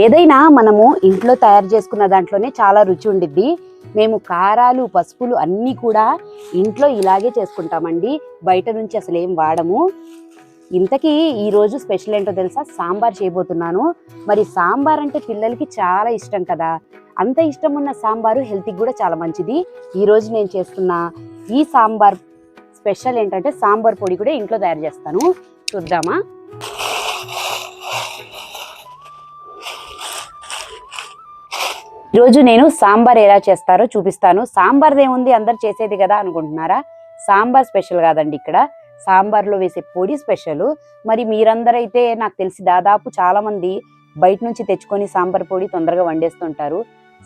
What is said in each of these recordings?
ఏదైనా మనము ఇంట్లో తయారు చేసుకున్న దాంట్లోనే చాలా రుచి ఉండిద్ది. మేము కారాలు పసుపులు అన్నీ కూడా ఇంట్లో ఇలాగే చేసుకుంటామండి. బయట నుంచి అసలు ఏం వాడము. ఇంతకీ ఈరోజు స్పెషల్ ఏంటో తెలుసా? సాంబార్ చేయబోతున్నాను. మరి సాంబార్ అంటే పిల్లలకి చాలా ఇష్టం కదా. అంత ఇష్టం ఉన్న సాంబారు హెల్త్కి కూడా చాలా మంచిది. ఈరోజు నేను చేస్తున్న ఈ సాంబార్ స్పెషల్ ఏంటంటే సాంబార్ పొడి కూడా ఇంట్లో తయారు చేస్తాను. చూద్దామా? ఈరోజు నేను సాంబార్ ఎలా చేస్తారో చూపిస్తాను. సాంబార్ ఏముంది? అందరు చేసేది కదా అనుకుంటున్నారా? సాంబార్ స్పెషల్ కాదండి ఇక్కడ. సాంబార్లో వేసే పొడి స్పెషల్. మరి మీరందరైతే నాకు తెలిసి దాదాపు చాలామంది బయట నుంచి తెచ్చుకొని సాంబార్ పొడి తొందరగా వండేస్తుంటారు.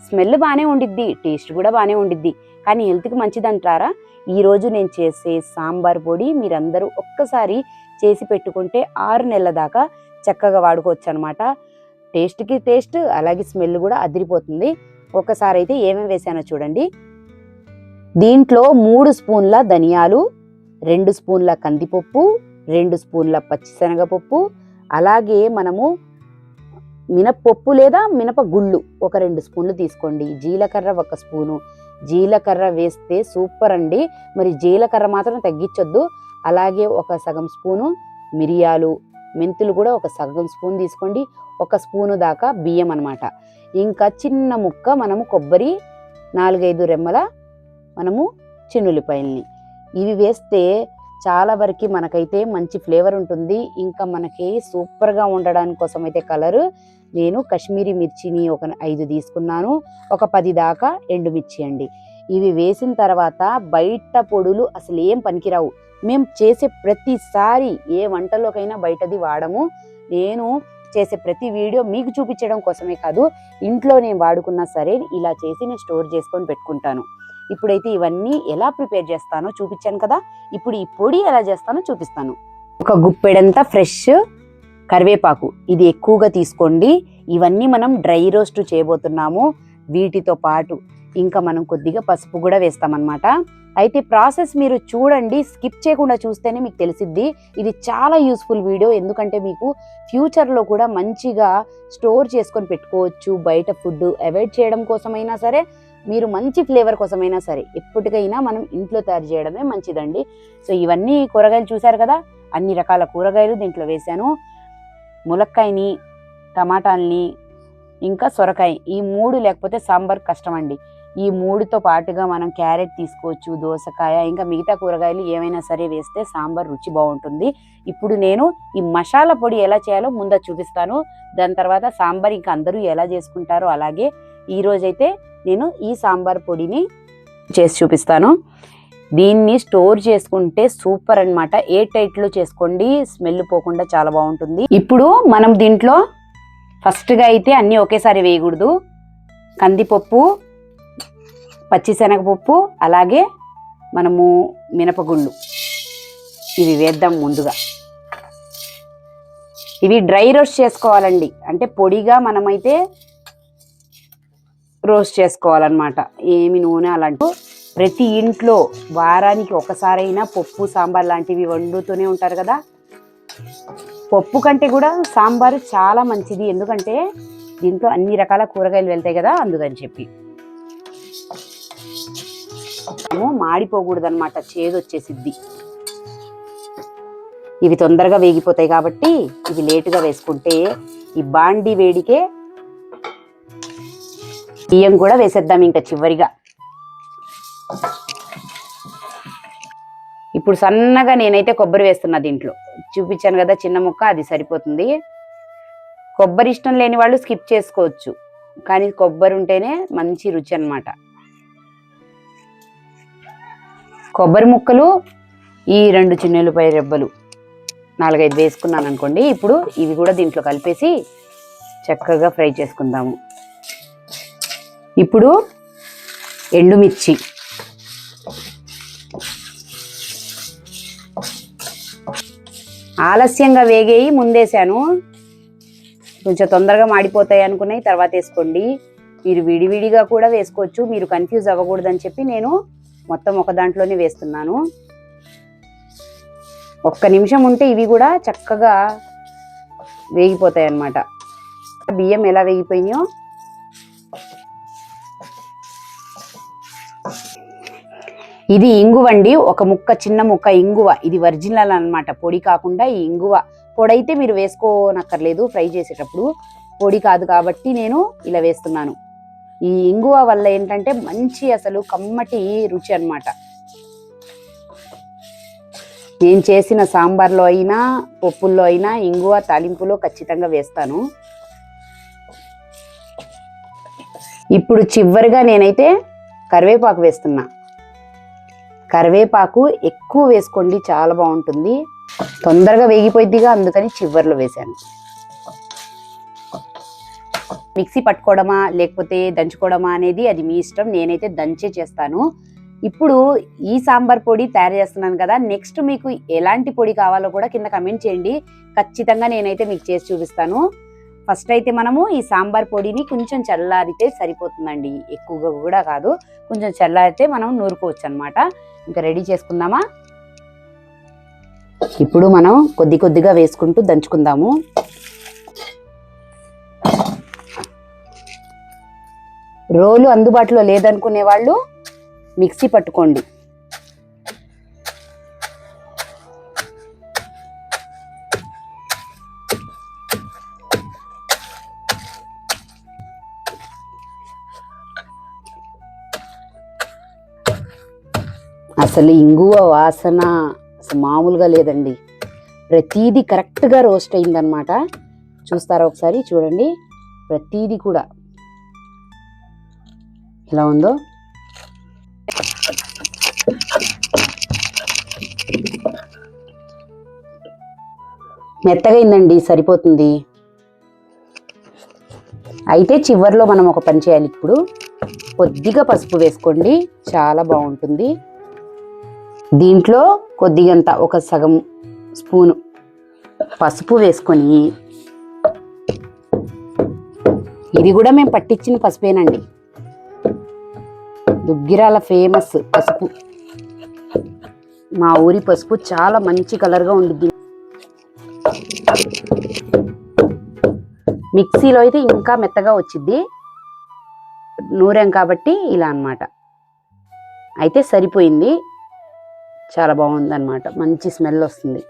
స్మెల్ బాగానే ఉండిద్ది టేస్ట్ కూడా బాగానే ఉండిద్ది. కానీ హెల్త్కి మంచిది అంటారా ఈరోజు నేను చేసే సాంబార్ పొడి మీరందరూ ఒక్కసారి చేసి పెట్టుకుంటే ఆరు నెలల దాకా చక్కగా వాడుకోవచ్చు అనమాట టేస్ట్కి టేస్ట్ అలాగే స్మెల్ కూడా అదిరిపోతుంది. ఒకసారి అయితే ఏమేమి వేసానో చూడండి. దీంట్లో మూడు స్పూన్ల ధనియాలు రెండు స్పూన్ల కందిపప్పు రెండు స్పూన్ల పచ్చిశనగపప్పు అలాగే మనము మినప్పప్పు లేదా మినప గుళ్ళు ఒక రెండు స్పూన్లు తీసుకోండి. జీలకర్ర ఒక స్పూను. జీలకర్ర వేస్తే సూపర్ అండి. మరి జీలకర్ర మాత్రం తగ్గించొద్దు. అలాగే ఒక సగం స్పూను మిరియాలు మెంతులు కూడా ఒక సగం స్పూన్ తీసుకోండి. ఒక స్పూను దాకా బియ్యం అనమాట ఇంకా చిన్న ముక్క మనము కొబ్బరి నాలుగైదు రెమ్మల మనము చిన్నులిపాయల్ని ఇవి వేస్తే చాలా వరకు మనకైతే మంచి ఫ్లేవర్ ఉంటుంది. ఇంకా మనకి సూపర్గా ఉండడానికి కోసం అయితే కలర్. నేను కాశ్మీరీ మిర్చిని ఒక ఐదు తీసుకున్నాను. ఒక పది దాకా ఎండుమిర్చి అండి. ఇవి వేసిన తర్వాత బయట పొడులు అసలు ఏం పనికిరావు. మేము చేసే ప్రతిసారి ఏ వంటలోకైనా బయటది వాడము. నేను చేసే ప్రతి వీడియో మీకు చూపించడం కోసమే కాదు ఇంట్లో నేను వాడుకున్నా సరే ఇలా చేసి నేను స్టోర్ చేసుకొని పెట్టుకుంటాను. ఇప్పుడైతే ఇవన్నీ ఎలా ప్రిపేర్ చేస్తానో చూపించాను కదా ఇప్పుడు ఈ పొడి ఎలా చేస్తానో చూపిస్తాను. ఒక గుప్పెడంతా ఫ్రెష్ కరివేపాకు ఇది ఎక్కువగా తీసుకోండి. ఇవన్నీ మనం డ్రై రోస్ట్ చేయబోతున్నాము. వీటితో పాటు ఇంకా మనం కొద్దిగా పసుపు కూడా వేస్తామన్నమాట. అయితే ప్రాసెస్ మీరు చూడండి స్కిప్ చేయకుండా చూస్తేనే మీకు తెలిసిద్ది. ఇది చాలా యూస్ఫుల్ వీడియో ఎందుకంటే మీకు ఫ్యూచర్లో కూడా మంచిగా స్టోర్ చేసుకొని పెట్టుకోవచ్చు బయట ఫుడ్ అవాయిడ్ చేయడం కోసమైనా సరే మీరు మంచి ఫ్లేవర్ కోసమైనా సరే ఎప్పటికైనా మనం ఇంట్లో తయారు చేయడమే మంచిదండి. సో ఇవన్నీ కూరగాయలు చూసారు కదా అన్ని రకాల కూరగాయలు దీంట్లో వేశాను. ములక్కాయని టమాటాలని ఇంకా సొరకాయ ఈ మూడు లేకపోతే సాంబార్ కష్టం అండి ఈ మూడుతో పాటుగా మనం క్యారెట్ తీసుకోవచ్చు దోసకాయ ఇంకా మిగతా కూరగాయలు ఏమైనా సరే వేస్తే సాంబార్ రుచి బాగుంటుంది. ఇప్పుడు నేను ఈ మసాలా పొడి ఎలా చేయాలో ముందు చూపిస్తాను. దాని తర్వాత సాంబార్ ఇంకా అందరూ ఎలా చేసుకుంటారో అలాగే ఈరోజైతే నేను ఈ సాంబార్ పొడిని చేసి చూపిస్తాను. దీన్ని స్టోర్ చేసుకుంటే సూపర్ అన్నమాట. ఏ టైట్లో చేసుకోండి స్మెల్ పోకుండా చాలా బాగుంటుంది. ఇప్పుడు మనం దీంట్లో ఫస్ట్గా అయితే అన్నీ ఒకేసారి వేయకూడదు. కందిపప్పు పచ్చిశనగపప్పు అలాగే మనము మినపగుళ్ళు ఇవి వేద్దాం ముందుగా. ఇవి డ్రై రోస్ట్ చేసుకోవాలండి. అంటే పొడిగా మనమైతే రోస్ట్ చేసుకోవాలన్నమాట. ఏమి నూనె అలాంటి ప్రతి ఇంట్లో వారానికి ఒకసారైనా పప్పు సాంబార్ లాంటివి వండుతూనే ఉంటారు కదా. పప్పు కంటే కూడా సాంబారు చాలా మంచిది. ఎందుకంటే దీంట్లో అన్ని రకాల కూరగాయలు వెళ్తాయి కదా అందుకని చెప్పి. మాడిపోకూడదు అనమాట చేదు వచ్చేసిద్ది ఇవి తొందరగా వేగిపోతాయి కాబట్టి ఇవి లేటుగా వేసుకుంటే ఈ బాండి వేడికే బియ్యం కూడా వేసేద్దాం ఇంకా చివరిగా. ఇప్పుడు సన్నగా నేనైతే కొబ్బరి వేస్తున్నా దీంట్లో. చూపించాను కదా చిన్న ముక్క అది సరిపోతుంది. కొబ్బరి ఇష్టం లేని వాళ్ళు స్కిప్ చేసుకోవచ్చు. కానీ కొబ్బరి ఉంటేనే మంచి రుచి అనమాట కొబ్బరి ముక్కలు ఈ రెండు చిన్నెల్లిపాయ రెబ్బలు. నాలుగైదు వేసుకున్నాను అనుకోండి ఇప్పుడు ఇవి కూడా దీంట్లో కలిపేసి చక్కగా ఫ్రై చేసుకుందాము. ఇప్పుడు ఎండుమిర్చి. ఆలస్యంగా వేగేయి ముందేసాను కొంచెం తొందరగా మాడిపోతాయి అనుకున్నాయి తర్వాత వేసుకోండి. మీరు విడివిడిగా కూడా వేసుకోవచ్చు మీరు కన్ఫ్యూజ్ అవ్వకూడదని చెప్పి నేను మొత్తం ఒక దాంట్లోనే వేస్తున్నాను. ఒక్క నిమిషం ఉంటే ఇవి కూడా చక్కగా వేగిపోతాయి అన్నమాట బియ్యం ఎలా వేగిపోయినాయో? ఇది ఇంగువ అండి. ఒక ముక్క చిన్న ముక్క ఇంగువ. ఇది ఒరిజినల్ అనమాట పొడి కాకుండా ఈ ఇంగువ. పొడి అయితే మీరు వేసుకోనక్కర్లేదు ఫ్రై చేసేటప్పుడు. పొడి కాదు కాబట్టి నేను ఇలా వేస్తున్నాను. ఈ ఇంగువ వల్ల ఏంటంటే మంచి అసలు కమ్మటి రుచి అనమాట నేను చేసిన సాంబార్లో అయినా పప్పుల్లో అయినా ఇంగువ తాలింపులో ఖచ్చితంగా వేస్తాను. ఇప్పుడు చివరిగా నేనైతే కరివేపాకు వేస్తున్నా. కరివేపాకు ఎక్కువ వేసుకోండి చాలా బాగుంటుంది. తొందరగా వేగిపోయిద్దిగా అందుకని చివరిలో వేశాను. మిక్సీ పట్టుకోవడమా లేకపోతే దంచుకోవడమా అనేది అది మీ ఇష్టం. నేనైతే దంచే చేస్తాను. ఇప్పుడు ఈ సాంబార్ పొడి తయారు చేస్తున్నాను కదా నెక్స్ట్ మీకు ఎలాంటి పొడి కావాలో కూడా కింద కమెంట్ చేయండి. ఖచ్చితంగా నేనైతే మీకు చేసి చూపిస్తాను. ఫస్ట్ అయితే మనము ఈ సాంబార్ పొడిని కొంచెం చల్లారితే సరిపోతుందండి. ఎక్కువగా కూడా కాదు. కొంచెం చల్లారితే మనం నూరుకోవచ్చు అనమాట ఇంకా రెడీ చేసుకుందామా? ఇప్పుడు మనం కొద్ది కొద్దిగా వేసుకుంటూ దంచుకుందాము. రోలు అందుబాటులో లేదనుకునే వాళ్ళు మిక్సీ పట్టుకోండి. అసలు ఇంగువ వాసన అసలు మామూలుగా లేదండి. ప్రతీది కరెక్ట్గా రోస్ట్ అయిందనమాట చూస్తారా ఒకసారి? చూడండి. ప్రతీది కూడా ఎలా ఉందో? మెత్తగా అయిందండి సరిపోతుంది. అయితే చివరిలో మనం ఒక పని చేయాలి. ఇప్పుడు కొద్దిగా పసుపు వేసుకోండి చాలా బాగుంటుంది. దీంట్లో కొద్దిగంత ఒక సగం స్పూను పసుపు వేసుకొని ఇది కూడా మేము పట్టించిన పసుపేనండి. దుగ్గిరాల ఫేమస్ పసుపు. మా ఊరి పసుపు చాలా మంచి కలర్గా ఉండిద్ది. మిక్సీలో అయితే ఇంకా మెత్తగా వచ్చిద్ది. నూరాం కాబట్టి ఇలా అన్నమాట. అయితే సరిపోయింది. చాలా బాగుందన్నమాట. మంచి స్మెల్ వస్తుంది.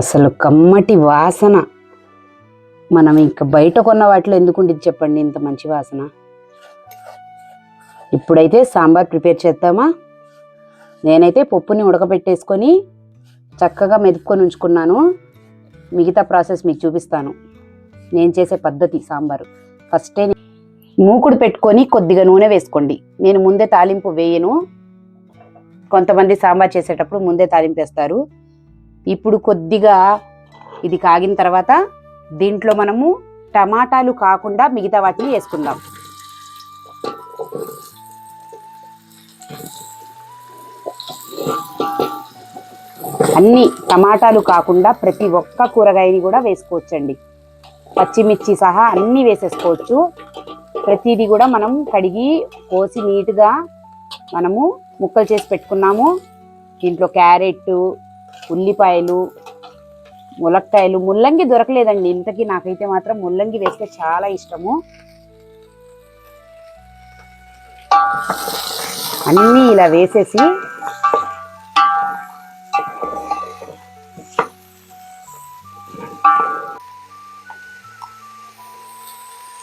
అసలు కమ్మటి వాసన. మనం ఇంకా బయట కొన్న వాటిలో ఎందుకు ఉండిద్ది చెప్పండి ఇంత మంచి వాసన? ఇప్పుడైతే సాంబార్ ప్రిపేర్ చేద్దామా? నేనైతే పప్పుని ఉడకబెట్టేసుకొని చక్కగా మెదుపుకొని ఉంచుకున్నాను. మిగతా ప్రాసెస్ మీకు చూపిస్తాను. నేను చేసే పద్ధతి సాంబారు. ఫస్టే మూకుడు పెట్టుకొని కొద్దిగా నూనె వేసుకోండి. నేను ముందే తాలింపు వేయను. కొంతమంది సాంబార్ చేసేటప్పుడు ముందే తాలింపు వేస్తారు. ఇప్పుడు కొద్దిగా ఇది కాగిన తర్వాత దీంట్లో మనము టమాటాలు కాకుండా మిగతా వాటిని వేసుకుందాం. అన్ని టమాటాలు కాకుండా ప్రతి ఒక్క కూరగాయని కూడా వేసుకోవచ్చండి. పచ్చిమిర్చి సహా అన్నీ వేసేసుకోవచ్చు. ప్రతిదీ కూడా మనం కడిగి కోసి నీట్గా మనము ముక్కలు చేసి పెట్టుకున్నాము. దీంట్లో క్యారెట్ ఉల్లిపాయలు ములక్కాయలు. ముల్లంగి దొరకలేదండి. ఇంతకీ నాకైతే మాత్రం ముల్లంగి వేస్తే చాలా ఇష్టము. అన్నీ ఇలా వేసేసి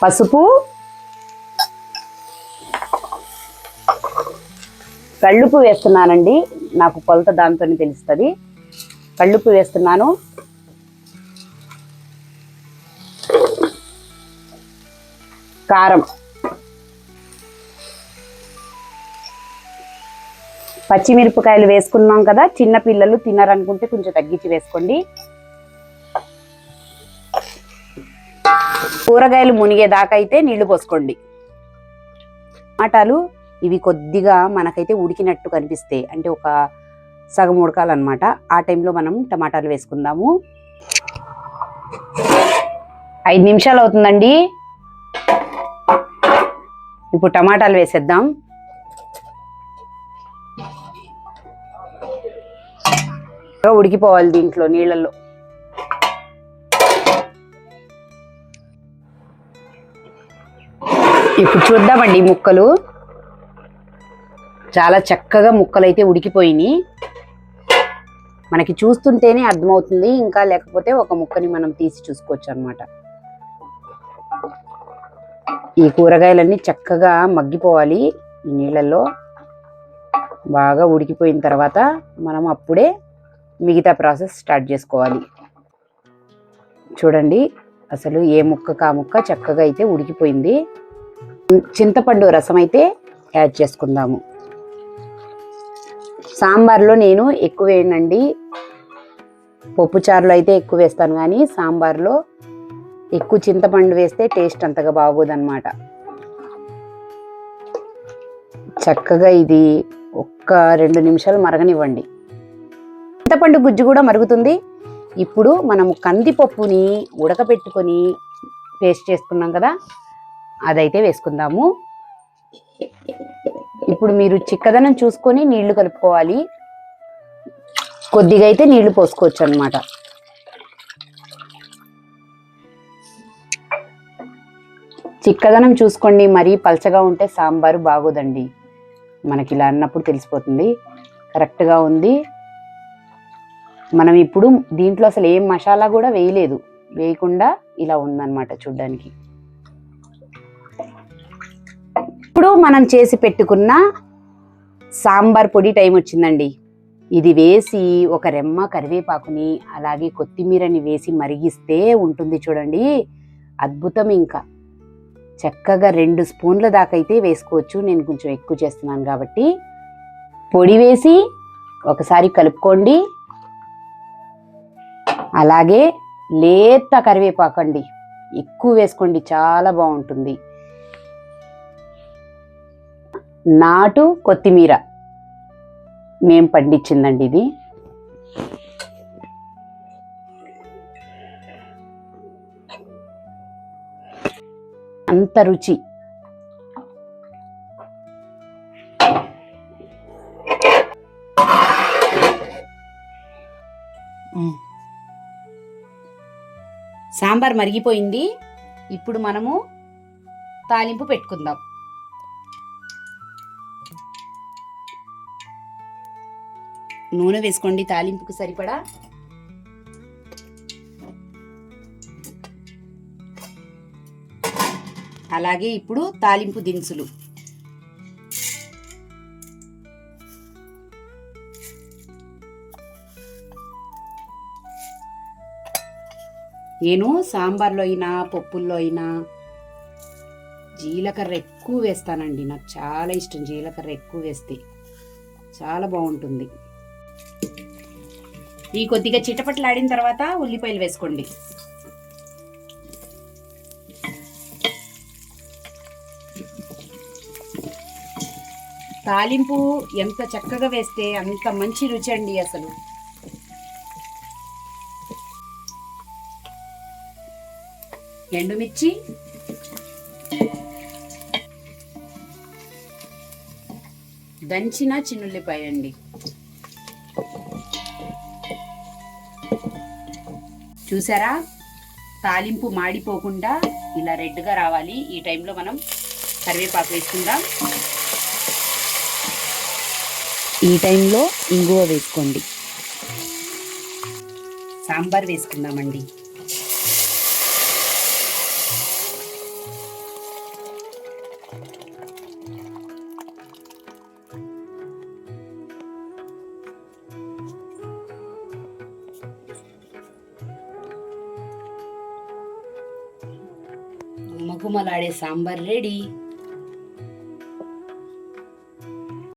పసుపు కళ్ళుపు వేస్తున్నానండి. నాకు కొలత దాంతోనే తెలుస్తుంది. కళ్ళుపు వేస్తున్నాను. కారం. పచ్చిమిరపకాయలు వేసుకున్నాం కదా చిన్న పిల్లలు తినరనుకుంటే కొంచెం తగ్గించి వేసుకోండి. కూరగాయలు మునిగేదాకా అయితే నీళ్ళు పోసుకోండి. టమాటాలు ఇవి కొద్దిగా మనకైతే ఉడికినట్టు కనిపిస్తాయి అంటే ఒక సగం ఉడకాలన్నమాట. ఆ టైంలో మనం టమాటాలు వేసుకుందాము. ఐదు నిమిషాలు అవుతుందండి. ఇప్పుడు టమాటాలు వేసేద్దాం. ఉడికిపోవాలి దీంట్లో నీళ్ళల్లో. ఇప్పుడు చూద్దామండి ఈ ముక్కలు. చాలా చక్కగా ముక్కలు అయితే ఉడికిపోయినాయి. మనకి చూస్తుంటేనే అర్థమవుతుంది ఇంకా లేకపోతే ఒక ముక్కని మనం తీసి చూసుకోవచ్చు అనమాట ఈ కూరగాయలన్నీ చక్కగా మగ్గిపోవాలి ఈ నీళ్ళల్లో. బాగా ఉడికిపోయిన తర్వాత మనం అప్పుడే మిగతా ప్రాసెస్ స్టార్ట్ చేసుకోవాలి. చూడండి అసలు ఏ ముక్క కా ముక్క చక్కగా అయితే ఉడికిపోయింది. చింతపండు రసం అయితే యాడ్ చేసుకుందాము. సాంబార్లో నేను ఎక్కువ వేయనండి. పప్పుచారులో అయితే ఎక్కువ వేస్తాను కానీ సాంబార్లో ఎక్కువ చింతపండు వేస్తే టేస్ట్ అంతగా బాగోదన్నమాట. చక్కగా ఇది ఒక్క రెండు నిమిషాలు మరగనివ్వండి. చింతపండు గుజ్జు కూడా మరుగుతుంది. ఇప్పుడు మనం కందిపప్పుని ఉడకబెట్టుకొని పేస్ట్ చేసుకున్నాం కదా అదైతే వేసుకుందాము. ఇప్పుడు మీరు చిక్కదనం చూసుకొని నీళ్ళు కలుపుకోవాలి. కొద్దిగా అయితే నీళ్ళు పోసుకోవచ్చు అనమాట చిక్కదనం చూసుకోండి మరీ పలచగా ఉంటే సాంబారు బాగోదండి. మనకి ఇలా అన్నప్పుడు తెలిసిపోతుంది. కరెక్ట్గా ఉంది. మనం ఇప్పుడు దీంట్లో అసలు ఏం మసాలా కూడా వేయలేదు. వేయకుండా ఇలా ఉందన్నమాట చూడ్డానికి. ఇప్పుడు మనం చేసి పెట్టుకున్న సాంబార్ పొడి టైం వచ్చిందండి. ఇది వేసి ఒక రెమ్మ కరివేపాకుని అలాగే కొత్తిమీరని వేసి మరిగిస్తే ఉంటుంది చూడండి. అద్భుతం ఇంకా. చక్కగా రెండు స్పూన్ల దాకా అయితే వేసుకోవచ్చు. నేను కొంచెం ఎక్కువ చేస్తున్నాను కాబట్టి. పొడి వేసి ఒకసారి కలుపుకోండి. అలాగే లేత కరివేపాకు అండి. ఎక్కువ వేసుకోండి చాలా బాగుంటుంది. నాటు కొత్తిమీర. మేము పండించిందండి ఇది. రుచి. సాంబార్ మరిగిపోయింది. ఇప్పుడు మనము తాలింపు పెట్టుకుందాం. నూనె వేసుకోండి తాలింపుకు సరిపడా. అలాగే ఇప్పుడు తాలింపు దినుసులు. నేను సాంబార్లో అయినా పప్పుల్లో అయినా జీలకర్ర ఎక్కువ వేస్తానండి. నాకు చాలా ఇష్టం జీలకర్ర ఎక్కువ వేస్తే. చాలా బాగుంటుంది. ఈ కొద్దిగా చిటపట్లాడిన తర్వాత ఉల్లిపాయలు వేసుకోండి. తాలింపు ఎంత చక్కగా వేస్తే అంత మంచి రుచి అండి అసలు. ఎండుమిర్చి. దంచిన చిన్నుల్లిపాయ అండి చూసారా? తాలింపు మాడిపోకుండా ఇలా రెడ్గా రావాలి. ఈ టైంలో మనం కరివేపాకు వేసుకుందాం. ఈ టైంలో ఇంగువ వేసుకోండి. సాంబార్ వేసుకుందామండి. మగుమలాడే సాంబార్ రెడీ.